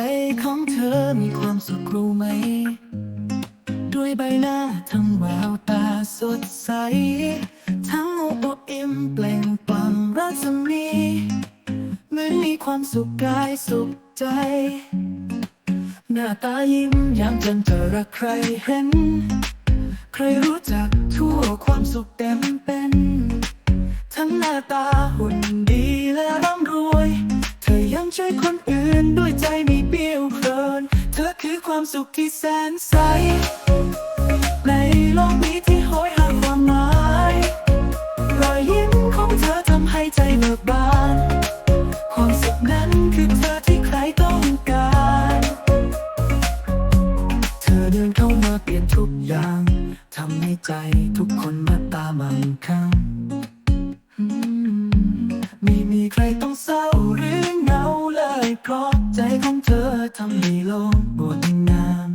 ใจของเธอมีความสุขรู้ไหม ด้วยใบหน้าทั้งแววตาสดใส ทั้งอกออิ่มเปล่งปลั่งรัศมีเหมือนมีความสุขกายสุขใจ หน้าตายิ้มยามจันเร์รักใครเห็น ใครรู้จักทั่วความสุขเต็ม ความสุขที่แสนใส ในโลกนี้ที่โหยหาความหมาย รอยยิ้มของเธอทำให้ใจเบิกบาน ความสุขนั้นคือเธอที่ใครต้องการ เธอเดินเข้ามาเปลี่ยนทุกอย่าง ทำให้ใจทุกคนมาตามมังคัง เพราะใจของเธอทำให้โลกงดงาม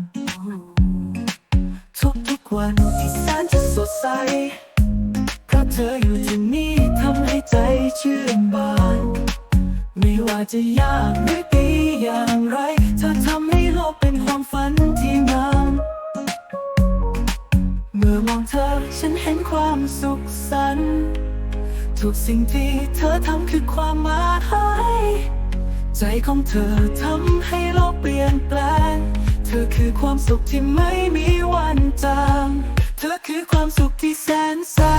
ทุกทุกวันที่แสนจะสดใสเพราะเธออยู่ที่นี่ทำให้ใจชื่นบาน ไม่ว่าจะยากหรือดีอย่างไร เธอทำให้โลกเป็นความฝันที่งามเมื่อมองเธอฉันเห็นความสุขสันต์ทุกสิ่งที่เธอทำคือความหมาย ใจของเธอทำให้โลกเปลี่ยนแปลง เธอคือความสุขที่ไม่มีวันจาง เธอคือความสุขที่แสนสา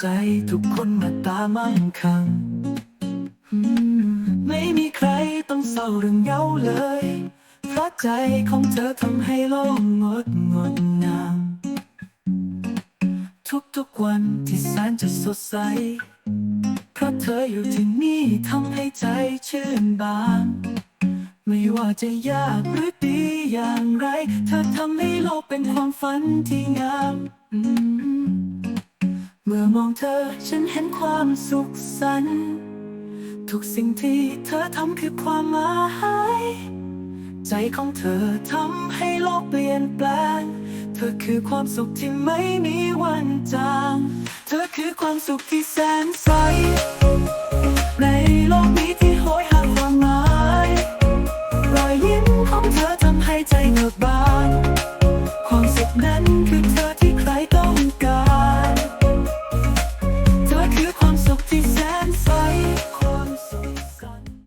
ใจทุกคนมาตามั่งคัง ไม่มีใครต้องเศร้าหรือเหงาเลย เพราะใจของเธอทำให้โลกงดงดงาม ทุกๆวันที่แสนจะสดใส เพราะเธออยู่ที่นี่ทำให้ใจชื่นบานไม่ว่าจะยากหรือดีอย่างไร เธอทำให้โลกเป็นความฝันที่งามม เมื่องเธอ ฉันเห็นความสุขสันต์ทุกสิ่งที่เธอทำคือความหมาย ใจของเธอทำให้โลกเปลี่ยนแปลง เธอคือความสุขที่ไม่มีวันจาง เธอคือความสุขที่แสนใส